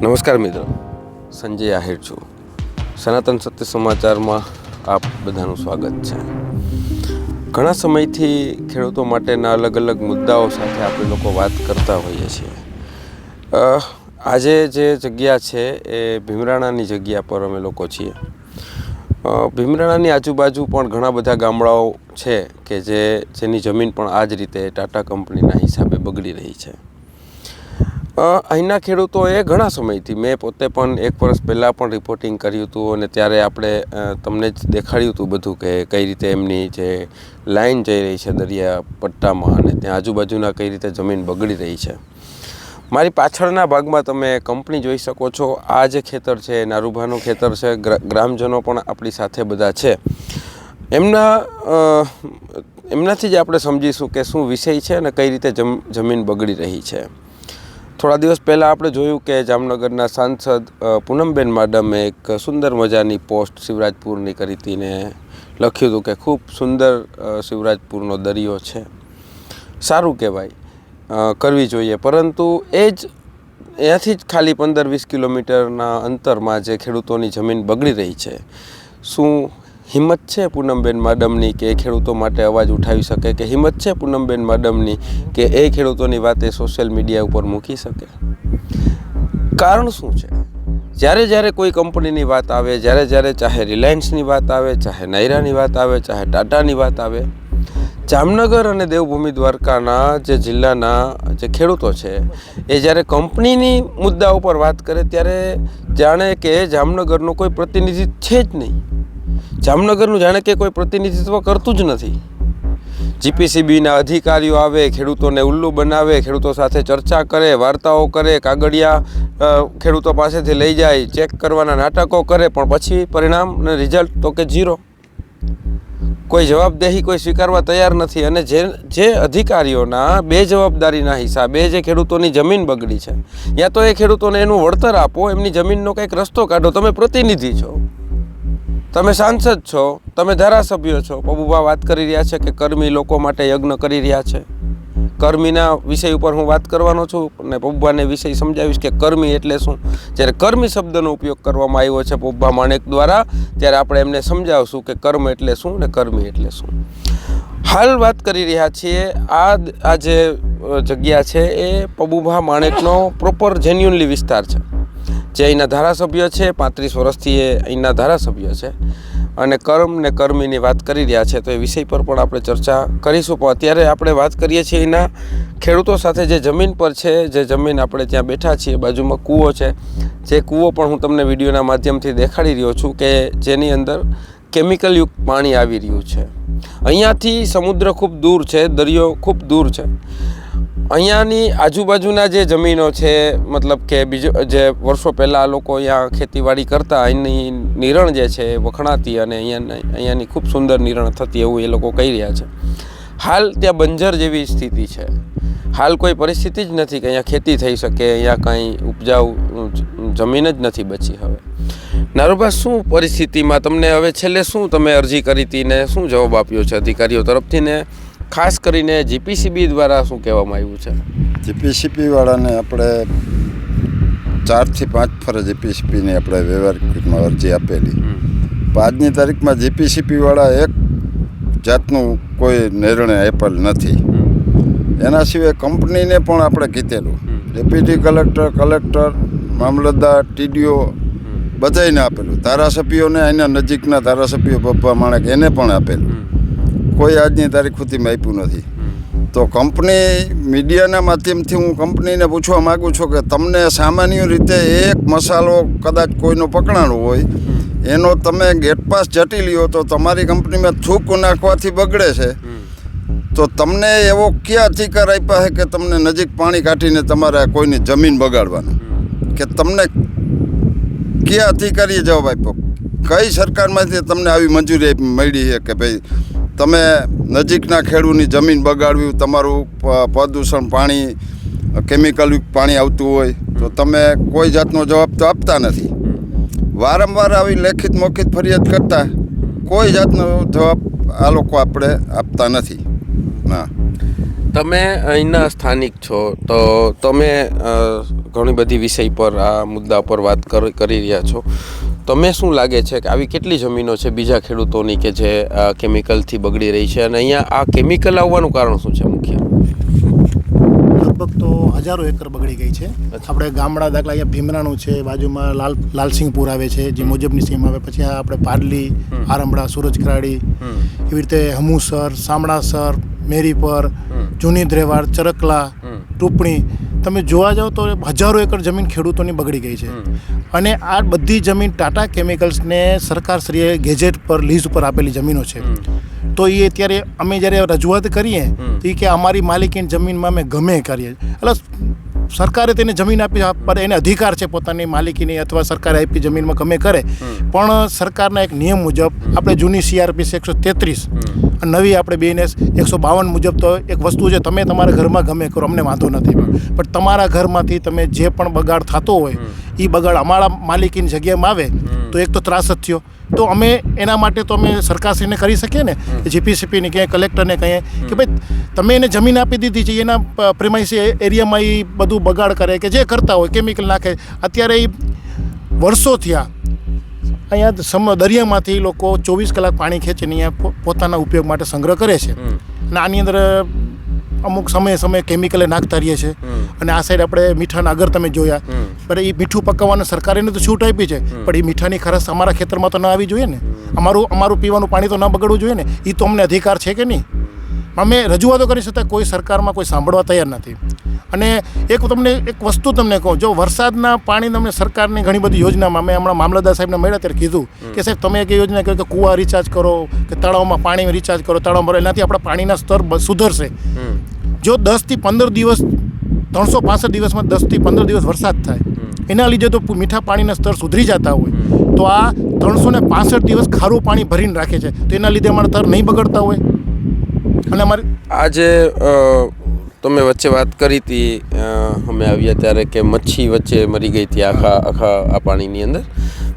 નમસ્કાર મિત્રો, સંજય આહિર છું. સનાતન સત્ય સમાચારમાં આપ બધાનું સ્વાગત છે. ઘણા સમયથી ખેડૂતો માટેના અલગ અલગ મુદ્દાઓ સાથે આપણે લોકો વાત કરતા હોઈએ છીએ. આજે જે જગ્યા છે એ ભીમરાણાની જગ્યા પર અમે લોકો છીએ. ભીમરાણાની આજુબાજુ પણ ઘણા બધા ગામડાઓ છે કે જે, જેની જમીન પણ આ જ રીતે ટાટા કંપનીના હિસાબે બગડી રહી છે. અહીંના ખેડૂતોએ ઘણા સમયથી, મેં પોતે પણ એક વર્ષ પહેલાં પણ રિપોર્ટિંગ કર્યું હતું અને ત્યારે આપણે તમને જ દેખાડ્યું હતું બધું કે કઈ રીતે એમની જે લાઈન જઈ રહી છે દરિયા પટ્ટામાં અને ત્યાં આજુબાજુના કઈ રીતે જમીન બગડી રહી છે. મારી પાછળના ભાગમાં તમે કંપની જોઈ શકો છો. આ જે ખેતર છે, નારુભાનું ખેતર છે ગ્રામજનો પણ આપણી સાથે બધા છે. એમના એમનાથી જ આપણે સમજીશું કે શું વિષય છે અને કઈ રીતે જમ, જમીન બગડી રહી છે. થોડા દિવસ પહેલાં આપણે જોયું કે જામનગરના સાંસદ પૂનમબેન માડમે એક સુંદર મજાની પોસ્ટ શિવરાજપુરની કરી હતી ને લખ્યું હતું કે ખૂબ સુંદર શિવરાજપુરનો દરિયો છે. સારું કહેવાય કરવી જોઈએ. પરંતુ એ જ, એથી જ ખાલી પંદર વીસ કિલોમીટરના અંતરમાં જે ખેડૂતોની જમીન બગડી રહી છે. શું હિંમત છે પૂનમબેન માડમની કે એ ખેડૂતો માટે અવાજ ઉઠાવી શકે કે હિંમત છે પૂનમબેન માડમની કે એ ખેડૂતોની વાત એ સોશિયલ મીડિયા ઉપર મૂકી શકે? કારણ શું છે? જ્યારે જ્યારે કોઈ કંપનીની વાત આવે, જ્યારે જ્યારે ચાહે રિલાયન્સની વાત આવે, ચાહે નાયરાની વાત આવે, ચાહે ટાટાની વાત આવે, જામનગર અને દેવભૂમિ દ્વારકાના જે જિલ્લાના જે ખેડૂતો છે, એ જ્યારે કંપનીની મુદ્દા ઉપર વાત કરે ત્યારે જાણે કે જામનગરનો કોઈ પ્રતિનિધિ છે જ નહીં. જામનગરનું જાણે કે કોઈ પ્રતિનિધિત્વ કરતું જ નથી. જીપીસીબીના અધિકારીઓ આવે, ખેડૂતોને ઉલ્લુ બનાવે, ખેડૂતો સાથે ચર્ચા કરે, વાર્તાઓ કરે, કાગળિયા ખેડૂતો પાસેથી લઈ જાય, ચેક કરવાના નાટકો કરે, પણ પછી પરિણામ અને રિઝલ્ટ તો કે ઝીરો. કોઈ જવાબદેહી કોઈ સ્વીકારવા તૈયાર નથી અને જે જે અધિકારીઓના બે જવાબદારીના હિસાબે જે ખેડૂતોની જમીન બગડી છે, યા તો એ ખેડૂતોને એનું વળતર આપો, એમની જમીનનો કંઈક રસ્તો કાઢો, તમે પ્રતિનિધિ છો. તમે સાંસદ છો, તમે ધારાસભ્ય છો પબુભા વાત કરી રહ્યા છે કે કર્મી લોકો માટે યજ્ઞ કરી રહ્યા છે. કર્મીના વિષય ઉપર હું વાત કરવાનો છું અને પબુભાને વિષય સમજાવીશ કે કર્મી એટલે શું? જ્યારે કર્મી શબ્દનો ઉપયોગ કરવામાં આવ્યો છે પબુભા માણેક દ્વારા, ત્યારે આપણે એમને સમજાવશું કે કર્મ એટલે શું ને કર્મી એટલે શું. હાલ વાત કરી રહ્યા છીએ, આ આ જે જગ્યા છે એ પબુભા માણેકનો પ્રોપર જેન્યુનલી વિસ્તાર છે. જે અહીંના ધારાસભ્ય છે, પાંત્રીસ વર્ષથી એ અહીંના ધારાસભ્ય છે. અને કર્મ ને કર્મીની વાત કરી રહ્યા છે, તો એ વિષય પર પણ આપણે ચર્ચા કરીશું. પણ અત્યારે આપણે વાત કરીએ છીએ અહીંના ખેડૂતો સાથે જે જમીન પર છે, જે જમીન આપણે ત્યાં બેઠા છીએ, બાજુમાં કૂવો છે. જે કૂવો પણ હું તમને વિડીયોના માધ્યમથી દેખાડી રહ્યો છું કે જેની અંદર કેમિકલયુક્ત પાણી આવી રહ્યું છે. અહીંયાથી સમુદ્ર ખૂબ દૂર છે, દરિયો ખૂબ દૂર છે. અહીંયાની આજુબાજુના જે જમીનો છે, મતલબ કે બીજો જે વર્ષો પહેલાં લોકો અહીંયા ખેતીવાડી કરતા અહીંની નિરણ જે છે વખણાતી અને અહીંયા અહીંયાની ખૂબ સુંદર નિરણ થતી એવું એ લોકો કહી રહ્યા છે. હાલ ત્યાં બંજર જેવી સ્થિતિ છે. હાલ કોઈ પરિસ્થિતિ જ નથી કે અહીંયા ખેતી થઈ શકે, અહીંયા કાંઈ ઉપજાઉ જમીન જ નથી બચી હવે. નારુભા, શું પરિસ્થિતિમાં તમને હવે છેલ્લે શું તમે અરજી કરી હતી ને શું જવાબ આપ્યો છે અધિકારીઓ તરફથી ને? ખાસ કરીને જીપીસીબી દ્વારા શું કહેવામાં આવ્યું છે? જીપીસીપી વાળાને આપણે ચારથી પાંચ ફરજ જીપીસીપીની આપણે વ્યવહારિકમાં અરજી આપેલી. પણ આજની તારીખમાં જીપીસીપી વાળા એક જાતનું કોઈ નિર્ણય આપેલ નથી. એના સિવાય કંપનીને પણ આપણે કીધેલું. Deputy collector collector mamlatdar TDO બધાને આપેલું. ધારાસભ્યોને એના નજીકના ધારાસભ્યો પપ્પા માણેક એને પણ આપેલું. કોઈ આજની તારીખ સુધીમાં આપ્યું નથી. તો કંપની મીડિયાના માધ્યમથી હું કંપનીને પૂછવા માગું છું કે તમને સામાન્ય રીતે એક મસાલો કદાચ કોઈનો પકડાણો હોય, એનો તમે ગેટ પાસ જટી લ્યો તો તમારી કંપનીમાં થૂક નાખવાથી બગડે છે. તો તમને એવો ક્યાં અધિકાર આપ્યા છે કે તમને નજીક પાણી કાઢીને તમારે કોઈની જમીન બગાડવાનું? કે તમને કયા અધિકારીએ જવાબ આપ્યો? કઈ સરકારમાંથી તમને આવી મંજૂરી મળી છે કે ભાઈ તમે નજીકના ખેડૂતની જમીન બગાડવી, તમારું પ્રદૂષણ પાણી કેમિકલ પાણી આવતું હોય, તો તમે કોઈ જાતનો જવાબ તો આપતા નથી. વારંવાર આવી લેખિત મૌખિત ફરિયાદ કરતા કોઈ જાતનો જવાબ આ લોકો આપણે આપતા નથી. ના. તમે અહીંના સ્થાનિક છો, તો તમે ઘણી બધી વિષય પર, આ મુદ્દા પર વાત કરી રહ્યા છો. તમે શું લાગે છે કે આવી કેટલી જમીનો છે બીજા ખેડૂતોની કે જે કેમિકલથી બગડી રહી છે? અને અહીંયા આ કેમિકલ આવવાનું કારણ શું છે મુખ્ય? લગભગ તો હજારો એકર બગડી ગઈ છે. આપણે ગામડા દાખલા અહીંયા ભીમરાનું છે બાજુમાં લાલ લાલસિંહપુર આવે છે જે મુજબની સીમ આવે. પછી આપણે પારલી આરમડા સુરજકરાડી એવી રીતે હમુસર સામડાસર મેરીપર જૂની દ્રેવાડ ચરકલા ટુપણી તમે જોવા જાઓ તો હજારો એકર જમીન ખેડૂતોની બગડી ગઈ છે. અને આ બધી જમીન ટાટા કેમિકલ્સને સરકારશ્રીએ ગેજેટ પર લીઝ ઉપર આપેલી જમીનો છે. તો એ અત્યારે અમે જ્યારે રજૂઆત કરીએ તો એ કે અમારી માલિકીની જમીનમાં અમે ગમે કરીએ. એટલે સરકારે તેને જમીન આપી પર એને અધિકાર છે પોતાની માલિકીની અથવા સરકારે આપી જમીનમાં ગમે કરે. પણ સરકારના એક નિયમ મુજબ આપણે જૂની સીઆરપીસી એકસો તેત્રીસ. અને નવી આપણે બીએનએસ એકસો બાવન મુજબ તો એક વસ્તુ છે તમે તમારા ઘરમાં ગમે કરો અમને વાંધો નથી. પણ તમારા ઘરમાંથી તમે જે પણ બગાડ થતો હોય એ બગાડ અમારા માલિકીની જગ્યામાં આવે તો એક તો ત્રાસ જ થયો. તો અમે એના માટે તો અમે સરકારશ્રીને કરી શકીએ ને જીપીસીપીને ક્યાંય કલેક્ટરને કહીએ કે ભાઈ તમે એને જમીન આપી દીધી છે એના પ્રેમાઇસી એરિયામાં એ બધું બગાડ કરે કે જે કરતા હોય કેમિકલ નાખે. અત્યારે એ વર્ષો થયા અહીંયા સમ દરિયામાંથી લોકો ચોવીસ કલાક પાણી ખેંચીને અહીંયા પોતાના ઉપયોગ માટે સંગ્રહ કરે છે. અને આની અંદર અમુક સમયે સમયે કેમિકલે નાખતા રહીએ છીએ. અને આ સાઈડ આપણે મીઠાના અગર તમે જોયા પણ એ મીઠું પકવવાનું સરકારીને તો છૂટ આપી છે. પણ એ મીઠાની ખરસ અમારા ખેતરમાં તો ન આવી જોઈએ ને. અમારું અમારું પીવાનું પાણી તો ન બગડવું જોઈએ ને. એ તો અમને અધિકાર છે કે નહીં? અમે રજૂઆતો કરી છતાં કોઈ સરકારમાં કોઈ સાંભળવા તૈયાર નથી. અને એક તમને એક વસ્તુ તમને કહું જો વરસાદના પાણી તમને સરકારની ઘણી બધી યોજનામાં અમે હમણાં મામલતદાર સાહેબને મળ્યા ત્યારે કીધું કે સાહેબ તમે એક યોજના કહ્યું કે કૂવા રિચાર્જ કરો કે તળાવમાં પાણી રિચાર્જ કરો તળાવમાં ભરો એનાથી આપણા પાણીના સ્તર સુધરશે. જો દસથી પંદર દિવસ ત્રણસો પાસઠ દિવસમાં દસથી પંદર દિવસ વરસાદ થાય એના લીધે તો મીઠા પાણીના સ્તર સુધરી જતા હોય. તો આ ત્રણસો ને પાસઠ દિવસ ખારું પાણી ભરીને રાખે છે. તો એના લીધે અમારા તર નહીં બગડતા હોય. અને અમારે આજે અ, મેં વચ્ચે વાત કરી હતી અમે આવ્યા ત્યારે કે મચ્છી વચ્ચે મરી ગઈ હતી આખા આખા આ પાણીની અંદર.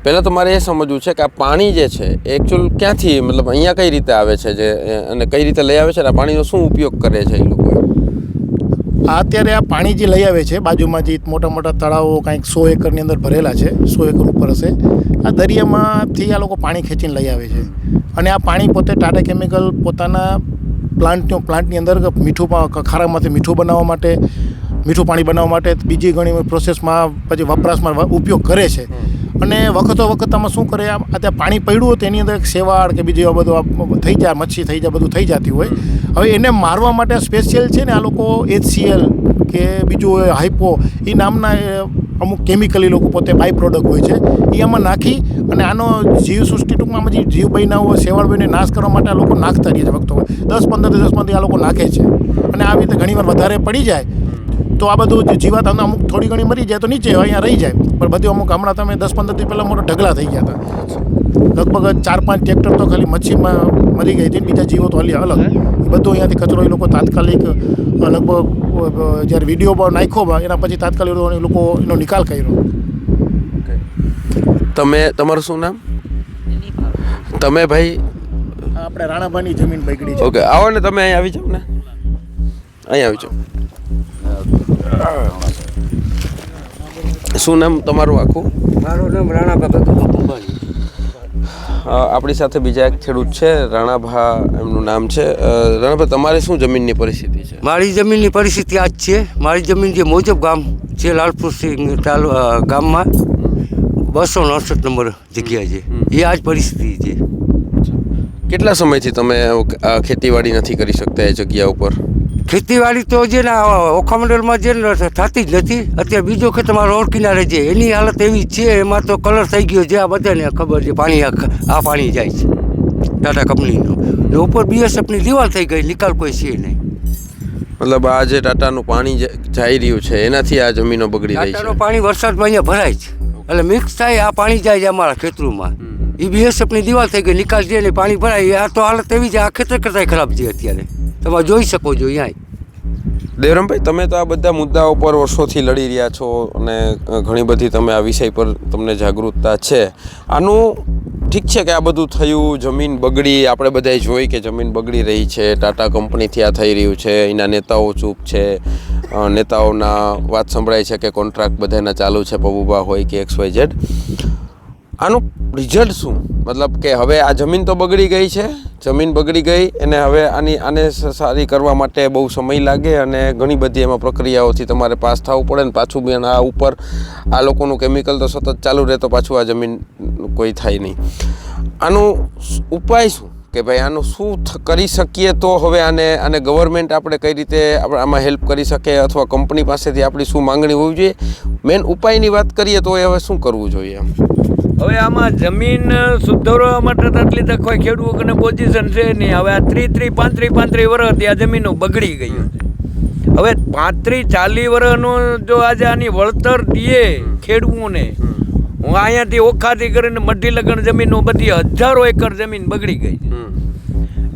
પહેલાં તો મારે એ સમજવું છે કે આ પાણી જે છે એકચ્યુઅલ ક્યાંથી મતલબ અહીંયા કઈ રીતે આવે છે જે અને કઈ રીતે લઈ આવે છે અને આ પાણીનો શું ઉપયોગ કરે છે એ લોકો અત્યારે આ પાણી જે લઈ આવે છે બાજુમાં જે મોટા મોટા તળાવો કાંઈક સો એકરની અંદર ભરેલા છે સો એકર ઉપર હશે આ દરિયામાંથી આ લોકો પાણી ખેંચીને લઈ આવે છે. અને આ પાણી પોતે ટાટા કેમિકલ પોતાના પ્લાન્ટનો પ્લાન્ટની અંદર મીઠું ખારામાંથી મીઠું બનાવવા માટે મીઠું પાણી બનાવવા માટે બીજી ઘણી પ્રોસેસમાં પછી વપરાશમાં ઉપયોગ કરે છે. અને વખતો વખત આમાં શું કરે આમ અત્યારે પાણી પડ્યું હોય તેની અંદર એક સેવાળ કે બીજું એવું બધું આ થઈ જાય મચ્છી થઈ જાય બધું થઈ જતી હોય. હવે એને મારવા માટે સ્પેશિયલ છે ને આ લોકો એચસીએલ કે બીજું હાઇપો એ નામના અમુક કેમિકલી લોકો પોતે બાય પ્રોડક્ટ હોય છે. એ આમાં નાખી અને આનો જીવ સૃષ્ટિ ટૂંકમાં જે જીવ બહેનાઓ શેવાળ બહીને નાશ કરવા માટે આ લોકો નાખતા રહીએ છે વખતો દસ પંદર દિવસમાંથી આ લોકો નાખે છે. અને આવી રીતે ઘણીવાર વધારે પડી જાય, તો આ બધું જીવાત અમુક થોડી ઘણી મરી જાય તો નીચે અહીંયા રહી જાય. પણ બધું અમુક હમણાં તમે દસ પંદર દિવસ પહેલાં મોટા ઢગલા થઈ ગયા હતા. લગભગ ચાર પાંચ ટ્રેક્ટર તો ખાલી મચ્છીમાં મરી ગઈ હતી બીજા જીવો તો હાલી અલગ. બધું અહીંયાથી કચરો એ લોકો તાત્કાલિક લગભગ જ્યારે વીડિયો પર નાખ્યો એના પછી તાત્કાલિક એ લોકો એનો નિકાલ કર્યો. તમે તમારું શું નામ? તમે ભાઈ? આપણે રાણાભાની જમીન બગડી છે. ઓકે આવો ને તમે અહીં આવી જાઓ ને. અહીં આવી જાઓ. શું નામ તમારું આખું? મારું નામ રાણા બાબા અંબાણી. અ, આપણી સાથે બીજા એક ખેડૂત છે રાણાભા એમનું નામ છે. રાણાભાઈ રાણાભા તમારે શું જમીનની પરિસ્થિતિ છે? મારી જમીનની પરિસ્થિતિ આ જ છે. મારી જમીન જે મોજબ ગામ છે લાલપુર સિંહ ગામમાં બસો અડસઠ નંબર જગ્યા છે. એ આ જ પરિસ્થિતિ છે. કેટલા સમયથી તમે ખેતીવાડી નથી કરી શકતા એ જગ્યા ઉપર? ખેતીવાડી તો જે ને આ ઓખા મંડળમાં જે થતી જ નથી. અત્યારે બીજો ખેતરમાં રોડ કિનારે છે. એની હાલત એવી જ છે એમાં તો કલર થઈ ગયો છે આ બધાને. ખબર છે પાણી આ પાણી જાય છે. ટાટા કંપનીનો. ને ઉપર બીએસએફની દિવાલ થઈ ગઈ નિકાલ કોઈ છે નહીં. મતલબ આ જે ટાટાનું પાણી જે જઈ રહ્યું છે એનાથી આ જમીનો બગડી રહી છે. પાણી વરસાદમાં અહીંયા ભરાય છે. એટલે મિક્સ થાય આ પાણી જાય છે અમારા ખેતરોમાં. એ બીએસએફની દિવાલ થઈ ગઈ નિકાલ જે પાણી ભરાય આ તો હાલત એવી છે આ ખેતર કરતાં ખરાબ છે અત્યારે. તમે જોઈ શકો છો અહીંયા દેવરામભાઈ, તમે તો આ બધા મુદ્દાઓ પર વર્ષોથી લડી રહ્યા છો અને ઘણી બધી તમે આ વિષય પર તમને જાગૃતતા છે. આનું ઠીક છે કે આ બધું થયું, જમીન બગડી, આપણે બધાએ જોઈ કે જમીન બગડી રહી છે, ટાટા કંપનીથી આ થઈ રહ્યું છે, એના નેતાઓ ચૂપ છે નેતાઓના વાત સંભળાય છે કે કોન્ટ્રાક્ટ બધાના ચાલુ છે પબુભા હોય કે એક્સ, વાય, ઝેડ. આનું રિઝલ્ટ શું? મતલબ કે હવે આ જમીન તો બગડી ગઈ છે જમીન બગડી ગઈ અને હવે આની આને સારી કરવા માટે બહુ સમય લાગે અને ઘણી બધી એમાં પ્રક્રિયાઓથી તમારે પાસ થવું પડે ને પાછું બી આ ઉપર આ લોકોનું કેમિકલ તો સતત ચાલુ રહે તો પાછું આ જમીન કોઈ થાય નહીં. આનું ઉપાય શું? કે ભાઈ આનું શું કરી શકીએ તો હવે આને આને ગવર્મેન્ટ આપણે કઈ રીતે આપણે આમાં હેલ્પ કરી શકે અથવા કંપની પાસેથી આપણી શું માંગણી હોવી જોઈએ? મેન ઉપાયની વાત કરીએ તો એ હવે શું કરવું જોઈએ? હવે આમાં જમીન સુધારવા માટે આટલી તક હોય ખેડૂતોને પોઝિશન છે નહીં. હવે આ ત્રી ત્રી પાંત્રી પાંત્રી વર્ષથી આ જમીનો બગડી ગયું છે. હવે પાંત્રી ચાલી વર્ષનો જો આજે આની વળતર દઈએ ખેડૂતોને, હું અહીંયાથી ઓખાથી કરીને મઢી લગન જમીનો બધી હજારો એકર જમીન બગડી ગઈ છે.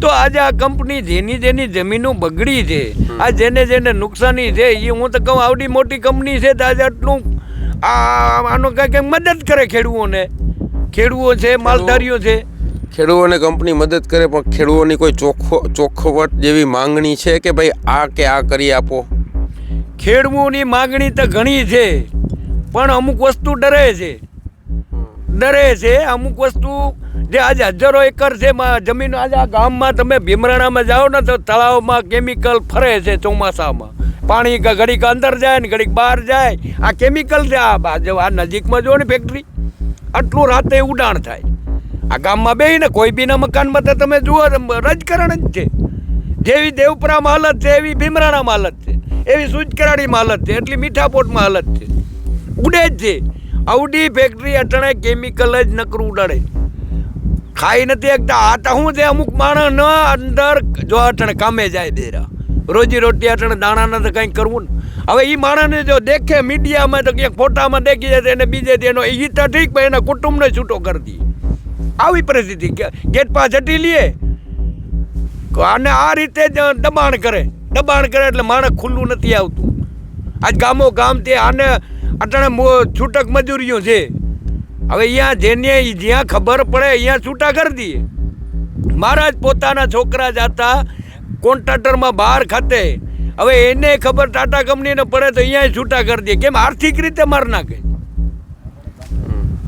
તો આજે આ કંપની જેની જેની જમીનો બગડી છે, આ જેને જેને નુકસાની છે એ હું તો કહું આવડી મોટી કંપની છે તો આજે આટલું આ આનો કંઈક મદદ કરે ખેડૂતોને ખેડૂતો છે માલધારીઓ છે. ખેડૂતોને કંપની મદદ કરે પણ ખેડૂતોની કોઈ ચોખ્ખો ચોખ્ખવટ જેવી માંગણી છે કે ભાઈ આ કે આ કરી આપો? ખેડૂઓની માંગણી તો ઘણી છે પણ અમુક વસ્તુ ડરે છે. ડરે છે અમુક વસ્તુ જે આજે હજારો એકર છે જમીન આજે આ ગામમાં તમે ભીમરાણામાં જાઓ ને તો તળાવમાં કેમિકલ ફરે છે ચોમાસામાં. પાણી ઘડીક અંદર જાય ને ઘડીક બહાર જાય. આ કેમિકલ છે આ બાજુ આ નજીકમાં જો ને ફેક્ટરી આટલું રાતે ઉડાણ થાય. આ ગામમાં બેહીને કોઈ બીના મકાનમાં તો તમે જુઓ રજકરણ જ છે. જેવી દેવપુરામાં હાલત છે, એવી ભીમરાણામાં હાલત છે. એવી સુજકરાડીમાં હાલત છે, એટલી મીઠાપોટમાં હાલત છે. ઉડે જ છે. આવડી ફેક્ટરી અટણે કેમિકલ જ નકરું ઉડાડે. ખાઈ નથી એકતા આ તો શું છે? અમુક માણસ અંદર જો અટણે કામે જાય દેરા રોજી રોટી અટણે દાણા તો કંઈક કરવું ને. હવે એ માણસને જો દેખે મીડિયામાં તો ક્યાંક ફોટામાં દેખી જાય તો એને બીજે એનો એ તો ઠીક પણ એના કુટુંબને છૂટો કરી દઈએ આવી પરિસ્થિતિ ગેટ પાસ હટી લઈએ અને આ રીતે જ દબાણ કરે. દબાણ કરે એટલે માણસ ખુલ્લું નથી આવતું. આજ ગામો ગામથી આને અટાણે છૂટક મજૂરીઓ છે. હવે અહીંયા જેને જ્યાં ખબર પડે અહીંયા છૂટા કરી દઈએ જ પોતાના છોકરા જાતા કોન્ટ્રાક્ટરમાં બહાર ખાતે. હવે એને ખબર ટાટા કંપનીને પડે તો અહીંયા છૂટા કરી દે. કેમ? આર્થિક રીતે માર નાખે.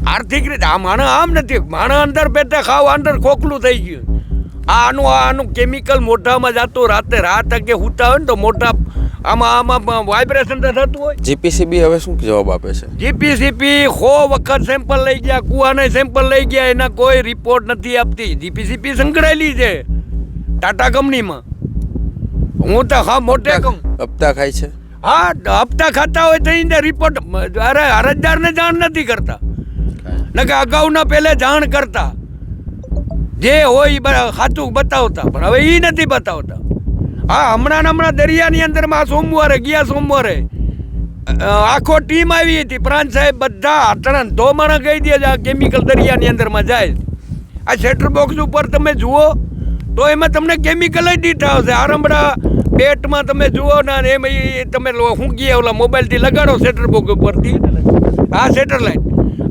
આર્થિક રીતે. આ માણસ આમ નથી. માણસ અંદર પેટે ખાવ અંદર ખોખલું થઈ ગયું. આ આનું આનું કેમિકલ મોઢામાં જતું રાતે રાત કે હુતા હોય ને તો મોઢા આમાં આમાં વાઇબ્રેશન તો થતું હોય. જીપીસીબી હવે શું જવાબ આપે છે? જીપીસીપી સો વખત સેમ્પલ લઈ ગયા કુવાને સેમ્પલ લઈ ગયા એના કોઈ રિપોર્ટ નથી આપતી. જીપીસીપી સંકળાયેલી છે. ટાટા કંપનીમાં. હું તો હા મોટે કહું. હપ્તા ખાય છે? હા હપ્તા ખાતા હોય તો એને રિપોર્ટ અરે અરજદારને જાણ નથી કરતા. નકે અગાઉના પહેલે જાણ કરતા. જે હોય એ સાચું બતાવતા પણ હવે એ નથી બતાવતા. હા હમણાં હમણાં દરિયાની અંદરમાં સોમવારે ગયા સોમવારે આખો ટીમ આવી હતી. પ્રાંત સાહેબ બધા અટણા ધોમણા કહી દે છે આ કેમિકલ દરિયાની અંદરમાં જાય આ સેટર બોક્સ ઉપર તમે જુઓ તો એમાં તમને કેમિકલ જ દીઠા આવશે. આરંભડા પેટમાં તમે જુઓ ને એમ તમે ગયા ઓલા મોબાઈલથી લગાડો શેટર બોક્સ ઉપરથી. આ સેટેલાઇટ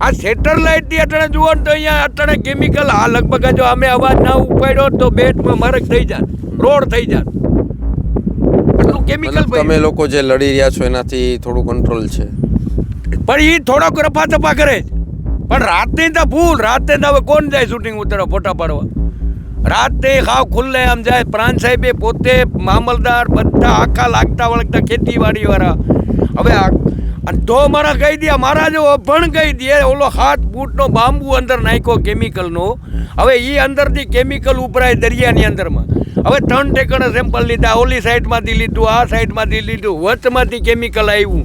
આ સેટેલાઇટથી અટાણે જુઓ ને તો અહીંયા અટાણે કેમિકલ આ લગભગ જો અમે અવાજ ના ઉપાડ્યો તો બેટમાં મરક થઈ જાત રોડ થઈ જાત. એટલું કેમિકલ તમે લોકો જે લડી રહ્યા છો એનાથી થોડું કંટ્રોલ છે. પણ એ થોડોક રફા તફા કરે છે. પણ રાતની તો ભૂલ રાતે તો હવે કોણ જાય શૂટિંગ ઉતરો ફોટા પાડવા? રાતે ખાવ ખુલ્લે આમ જાય. પ્રાણ સાહેબે પોતે મામલદાર બધા આખા લાગતા વળગતા ખેતીવાડીવાળા. હવે અને તો મારા કહી દે મારા જો પણ કહી દે, ઓલો હાથ બૂટનો બાંબુ અંદર નાખ્યો કેમિકલનો. હવે એ અંદરથી કેમિકલ ઉપરાય દરિયાની અંદરમાં. હવે ત્રણ ઠેકાણા સેમ્પલ લીધા, ઓલી સાઈડમાંથી લીધું, આ સાઈડમાંથી લીધું, વચમાંથી કેમિકલ આવ્યું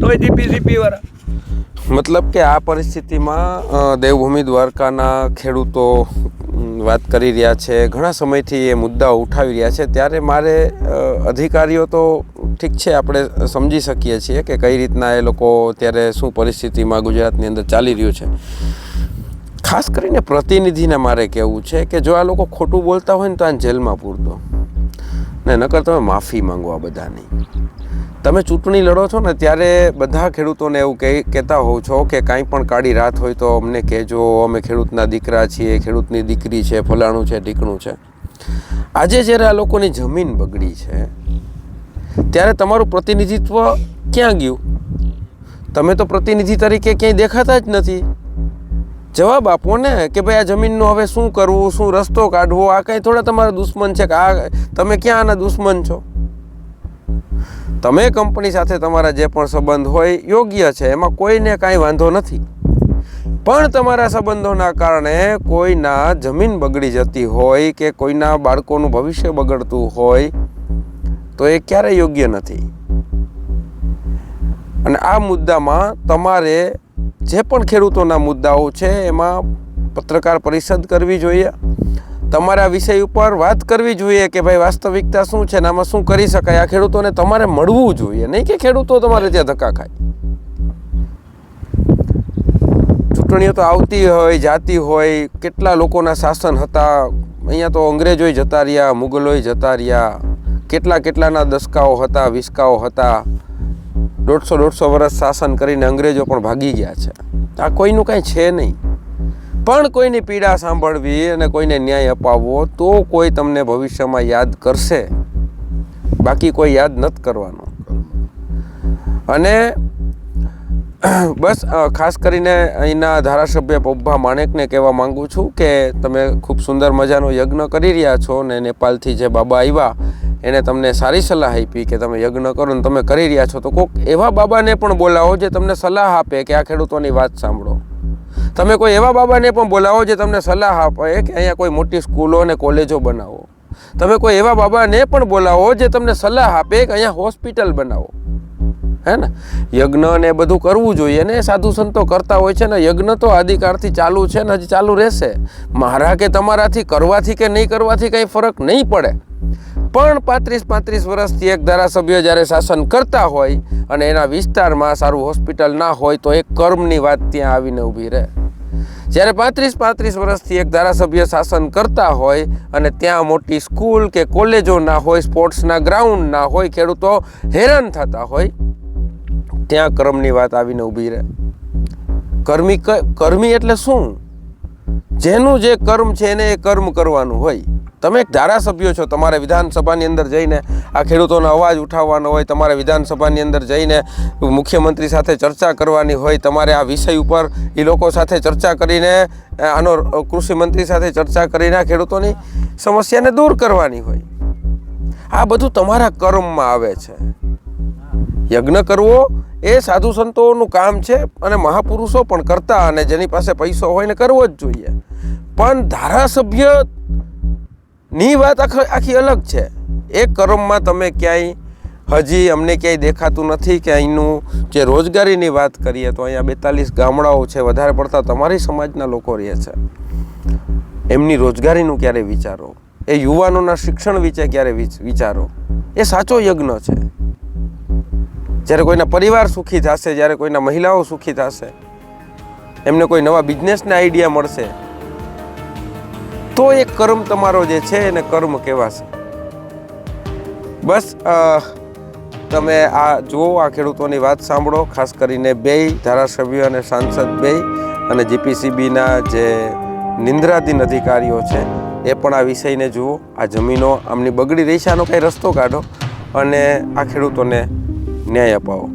તોય જીપીસીપી વાળા. મતલબ કે આ પરિસ્થિતિમાં દેવભૂમિ દ્વારકાના ખેડૂતો વાત કરી રહ્યા છે, ઘણા સમયથી એ મુદ્દાઓ ઉઠાવી રહ્યા છે, ત્યારે મારે અધિકારીઓ તો ઠીક છે, આપણે સમજી શકીએ છીએ કે કઈ રીતના એ લોકો ત્યારે શું પરિસ્થિતિમાં ગુજરાતની અંદર ચાલી રહ્યું છે. ખાસ કરીને પ્રતિનિધિને મારે કહેવું છે કે જો આ લોકો ખોટું બોલતા હોય ને તો આ જેલમાં પૂરતો. ને નકર તમે માફી માંગો આ બધાની. તમે ચૂંટણી લડો છો ને ત્યારે બધા ખેડૂતોને એવું કહે, કહેતા હોવ છો કે કાંઈ પણ કાળી રાત હોય તો અમને કહેજો, અમે ખેડૂતના દીકરા છીએ, ખેડૂતની દીકરી છે, ફલાણું છે, ઢીકણું છે. આજે જ્યારે આ લોકોની જમીન બગડી છે, ત્યારે તમારું પ્રતિનિધિત્વ ક્યાં ગયું? તમે તો પ્રતિનિધિ તરીકે ક્યાંય દેખાતા જ નથી. જવાબ આપો ને કે ભાઈ આ જમીનનું હવે શું કરવું, શું રસ્તો કાઢવો, આ કાંઈ થોડા તમારા દુશ્મન છે કે આ તમે ક્યાં આના દુશ્મન છો? તમે કંપની સાથે તમારા જે પણ સંબંધ હોય યોગ્ય છે, એમાં કોઈને કાંઈ વાંધો નથી. પણ તમારા સંબંધોના કારણે કોઈના જમીન બગડી જતી હોય કે કોઈના બાળકોનું ભવિષ્ય બગડતું હોય, તો એ ક્યારેય યોગ્ય નથી? અને આ મુદ્દામાં તમારે જે પણ ખેડૂતોના મુદ્દાઓ છે, એમાં પત્રકાર પરિષદ કરવી જોઈએ. તમારા વિષય ઉપર વાત કરવી જોઈએ કે ભાઈ વાસ્તવિકતા શું છે ને આમાં શું કરી શકાય? આ ખેડૂતોને તમારે મળવું જોઈએ. નહીં કે ખેડૂતો તમારે ત્યાં ધક્કા ખાય. ચૂંટણીઓ તો આવતી હોય, જાતી હોય, કેટલા લોકોના શાસન હતા? અહીંયા તો અંગ્રેજોય જતા રહ્યા, મુગલોય જતા રહ્યા. કેટલા કેટલાના દસકાઓ હતા, વિસકાઓ હતા? દોઢસો દોઢસો વર્ષ શાસન કરીને અંગ્રેજો પણ ભાગી ગયા છે. આ કોઈનું કાંઈ છે નહીં. પણ કોઈની પીડા સાંભળવી અને કોઈને ન્યાય અપાવવો તો કોઈ તમને ભવિષ્યમાં યાદ કરશે. બાકી કોઈ યાદ નથી કરવાનું. અને બસ ખાસ કરીને અહીંના ધારાસભ્ય પબ્બા માણેકને કહેવા માંગુ છું કે તમે ખૂબ સુંદર મજાનો યજ્ઞ કરી રહ્યા છો ને નેપાળથી જે બાબા આવ્યા એને તમને સારી સલાહ આપી કે તમે યજ્ઞ કરો ને તમે કરી રહ્યા છો, તો કોઈક એવા બાબાને પણ બોલાવો જે તમને સલાહ આપે કે આ ખેડૂતોની વાત સાંભળો. તમે કોઈ એવા બાબાને પણ બોલાવો જે તમને સલાહ આપે કે અહીંયા કોઈ મોટી સ્કૂલો અને કોલેજો બનાવો. તમે કોઈ એવા બાબાને પણ બોલાવો જે તમને સલાહ આપે કે અહીંયા હોસ્પિટલ બનાવો. હે ને યજ્ઞ ને એ બધું કરવું જોઈએ ને, એ સાધુ સંતો કરતા હોય છે ને, યજ્ઞ તો આદિકાળથી ચાલુ છે ને, હજી ચાલુ રહેશે. મારા કે તમારાથી, કરવાથી કે નહીં કરવાથી કંઈ ફરક નહીં પડે. પણ પાંત્રીસ પાંત્રીસ વર્ષથી એક ધારાસભ્ય જ્યારે શાસન કરતા હોય અને એના વિસ્તારમાં સારું હોસ્પિટલ ના હોય તો એક કર્મની વાત ત્યાં આવીને ઊભી રહે. જ્યારે પાંત્રીસ પાંત્રીસ વર્ષથી એક ધારાસભ્ય શાસન કરતા હોય અને ત્યાં મોટી સ્કૂલ કે કોલેજો ના હોય, સ્પોર્ટ્સના ગ્રાઉન્ડ ના હોય, ખેડૂતો હેરાન થતા હોય ત્યાં કર્મની વાત આવીને ઊભી રહે. કર્મી કર્મી એટલે શું? જેનું જે કર્મ છે એને એ કર્મ કરવાનું હોય. તમે એક ધારાસભ્યો છો, તમારે વિધાનસભાની અંદર જઈને આ ખેડૂતોનો અવાજ ઉઠાવવાનો હોય, તમારે વિધાનસભાની અંદર જઈને મુખ્યમંત્રી સાથે ચર્ચા કરવાની હોય, તમારે આ વિષય ઉપર એ લોકો સાથે ચર્ચા કરીને આનો કૃષિમંત્રી સાથે ચર્ચા કરીને આ ખેડૂતોની સમસ્યાને દૂર કરવાની હોય. આ બધું તમારા કર્મમાં આવે છે. યજ્ઞ કરવો એ સાધુ સંતોનું કામ છે અને મહાપુરુષો પણ કરતા અને જેની પાસે પૈસો હોય ને કરવો જ જોઈએ. પણ ધારાસભ્યની વાત આખ- આખી અલગ છે. એ કર્મમાં તમે ક્યાંય, હજી અમને ક્યાંય દેખાતું નથી કે અહીંનું જે રોજગારીની વાત કરીએ તો અહીંયા બેતાલીસ ગામડાઓ છે, વધારે પડતા તમારી સમાજના લોકો રહે છે. એમની રોજગારીનું ક્યારે વિચારો? એ યુવાનોના શિક્ષણ વિશે ક્યારે વિચ- વિચારો? એ સાચો યજ્ઞ છે. જ્યારે કોઈના પરિવાર સુખી થશે, જ્યારે કોઈના મહિલાઓ સુખી થશે, એમને કોઈ નવા બિઝનેસના આઈડિયા મળશે, તો એ કર્મ તમારો જે છે એને કર્મ કહેવાશે. બસ તમે આ જુઓ, આ ખેડૂતોની વાત સાંભળો, ખાસ કરીને બેય, ધારાસભ્ય અને સાંસદ બેય અને જીપીસીબીના જે નિંદ્રાધીન અધિકારીઓ છે, એ પણ આ વિષયને જુઓ. આ જમીનો આમની બગડી રહી કંઈ રસ્તો કાઢો અને આ ખેડૂતોને ન્યાય અપાવો